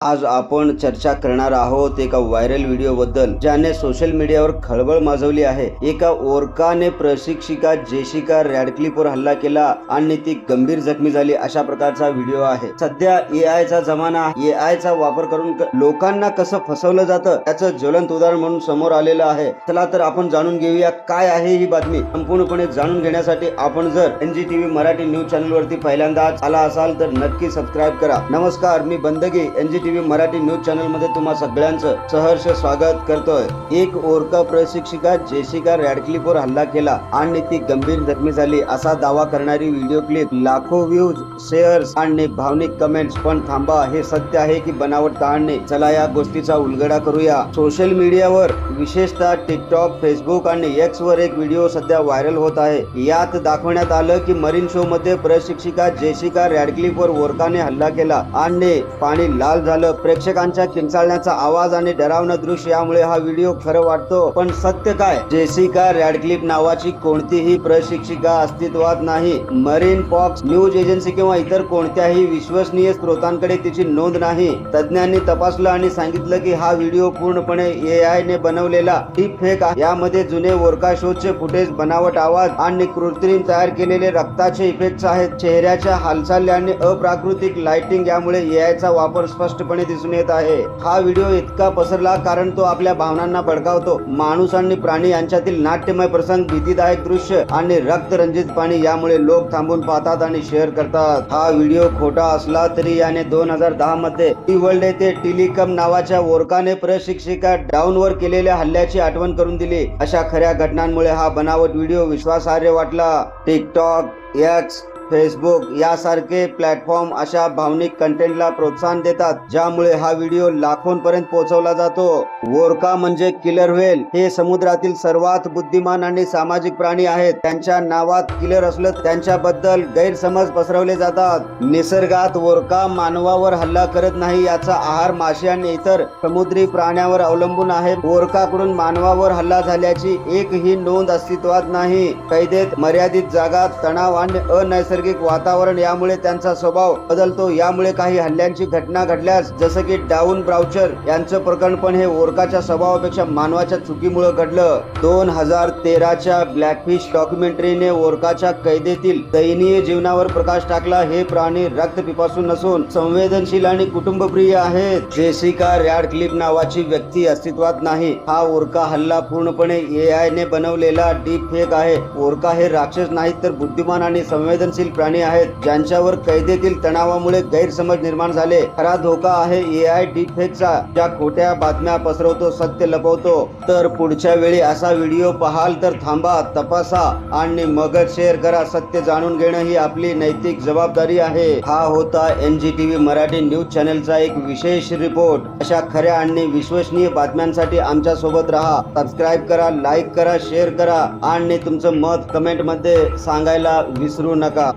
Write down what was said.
आज आपण चर्चा करणार आहोत एका व्हायरल व्हिडिओ बद्दल ज्याने सोशल मीडियावर खळबळ माजवली आहे. एका ओरकाने प्रशिक्षिका जेशिका रॅडक्लिपवर हल्ला केला आणि ती गंभीर जखमी झाली अशा प्रकारचा व्हिडिओ आहे. सध्या ए चा जमाना ए चा वापर करून लोकांना कसं फसवलं जातं त्याचं ज्वलंत उदाहरण म्हणून समोर आलेलं आहे. चला तर आपण जाणून घेऊया काय आहे ही बातमी. संपूर्णपणे जाणून घेण्यासाठी आपण जर एनजीटीव्ही मराठी न्यूज चॅनल वरती पहिल्यांदाच आला असाल तर नक्की सबस्क्राईब करा. नमस्कार मी बंदगी एनजीटीव्ही मराठी न्यूज चॅनलमध्ये तुम्हा सगळ्यांचं सहर्ष स्वागत करतोय. एक ओरका प्रशिक्षिका जेसिका रॅडक्लिपवर हल्ला केला आणि ती गंभीर जखमी झाली असा दावा करणारी व्हिडिओ क्लिप. लाखो व्ह्यूज शेअर्स आणि भावनिक कमेंट्स. पण थांबा हे सत्य आहे की बनावट कहाणी चला या गोष्टीचा उलगडा करूया. सोशल मीडियावर विशेषतः टिकटॉक फेसबुक आणि एक्स वर एक व्हिडिओ सध्या व्हायरल होत आहे. यात दाखवण्यात आलं की मरीन शो मध्ये प्रशिक्षिका जेसिका रॅडक्लिफवर ओरकाने हल्ला केला आणि पाणी लाल झाले. प्रेक्षकांच्या किंचाळण्याचा आवाज आणि डरावणं दृश्य यामुळे हा व्हिडिओ खरं वाटतो. पण सत्य काय? जेसिका रॅडक्लिप नावाची कोणतीही प्रशिक्षिका अस्तित्वात नाही. मरीन पॉक्स न्यूज एजन्सी किंवा इतर कोणत्याही विश्वसनीय स्रोतांकडे तिची नोंद नाही. तज्ज्ञांनी तपासलं आणि सांगितलं की हा व्हिडिओ पूर्णपणे ए आय ने बनवलेला डीप फेक आहे. यामध्ये जुने वोरका शोचे फुटेज बनावट आवाज आणि कृत्रिम तयार केलेले रक्ताचे इफेक्ट्स आहेत. चेहऱ्याच्या हालचाली आणि अप्राकृतिक लाइटिंग यामुळे ए चा वापर स्पष्ट स्पष्टपणे दिसून येत आहे. हा व्हिडिओ इतका पसरला कारण तो आपल्या भावनांना भडकावतो. माणूस आणि प्राणी यांच्यातील नाट्यमय प्रसंग भीतीदायक दृश्य आणि रक्तरंजित पाणी यामुळे लोक थांबून पाहतात आणि शेअर करतात. हा व्हिडिओ खोटा असला तरी याने दोन हजार दहा मध्ये टी वर्ल्ड येथे टिलिकम नावाच्या ओरकाने प्रशिक्षिका डाऊनवर केलेल्या हल्ल्याची आठवण करून दिली. अशा खऱ्या घटनांमुळे हा बनावट व्हिडिओ विश्वासार्ह वाटला. टिकटॉक एक्स फेसबुक यासारखे प्लॅटफॉर्म अशा भावनिक कंटेंटला प्रोत्साहन देतात ज्यामुळे हा व्हिडिओ लाखोंपर्यंत पोहोचवला जातो. वोरका म्हणजे किलर व्हेल हे समुद्रातील सर्वात बुद्धिमान आणि सामाजिक प्राणी आहेत. त्यांच्या नावात किलर असलं त्यांच्याबद्दल गैरसमज पसरवले जातात. निसर्गात वोरका मानवावर हल्ला करत नाही याचा आहार मासे आणि इतर समुद्री प्राण्यावर अवलंबून आहे. वोरकाकडून मानवावर हल्ला झाल्याची एकही नोंद अस्तित्वात नाही. कैदेत मर्यादित जागा तणाव आणि अनैसर्गिक वातावरण यामुळे त्यांचा स्वभाव बदलतो. यामुळे काही हल्ल्यांची घटना घडल्यास जसं की डाऊन ब्राउचर यांचं प्रकरण पण हे ओरकाच्या स्वभावापेक्षा मानवाच्या चुकीमुळे घडलं. दोन हजार तेराच्या ब्लॅकफिश डॉक्युमेंटरीने ओरकाच्या कैदेतील दयनीय जीवनावर प्रकाश टाकला. हे प्राणी रक्त पिपासून नसून संवेदनशील आणि कुटुंबप्रिय आहेत. जेसिका रॅडक्लिफ नावाची व्यक्ती अस्तित्वात नाही. हा ओरका हल्ला पूर्णपणे ए आय ने बनवलेला डीप फेक आहे. ओरका हे राक्षस नाहीत तर बुद्धिमान आणि संवेदनशील प्राणी आहेत ज्यांच्यावर कैदेतील तणावामुळे गैरसमज निर्माण झाले. खरा धोका आहे ए आय डीप फेकचा ज्या खोट्या बातम्या पसरवतो सत्य लपवतो. तर पुढच्या वेळी असा व्हिडिओ पाहाल तर थांबा तपासा आणि मगच शेअर करा. सत्य जाणून घेणं ही आपली नैतिक जबाबदारी आहे. हा होता N G T V Marathi news चॅनलचा एक विशेष रिपोर्ट. अशा खऱ्या आणि विश्वसनीय बातम्यांसाठी आमच्यासोबत राहा. सबस्क्राईब करा लाईक करा शेअर करा आणि तुमचं मत कमेंटमध्ये सांगायला विसरू नका.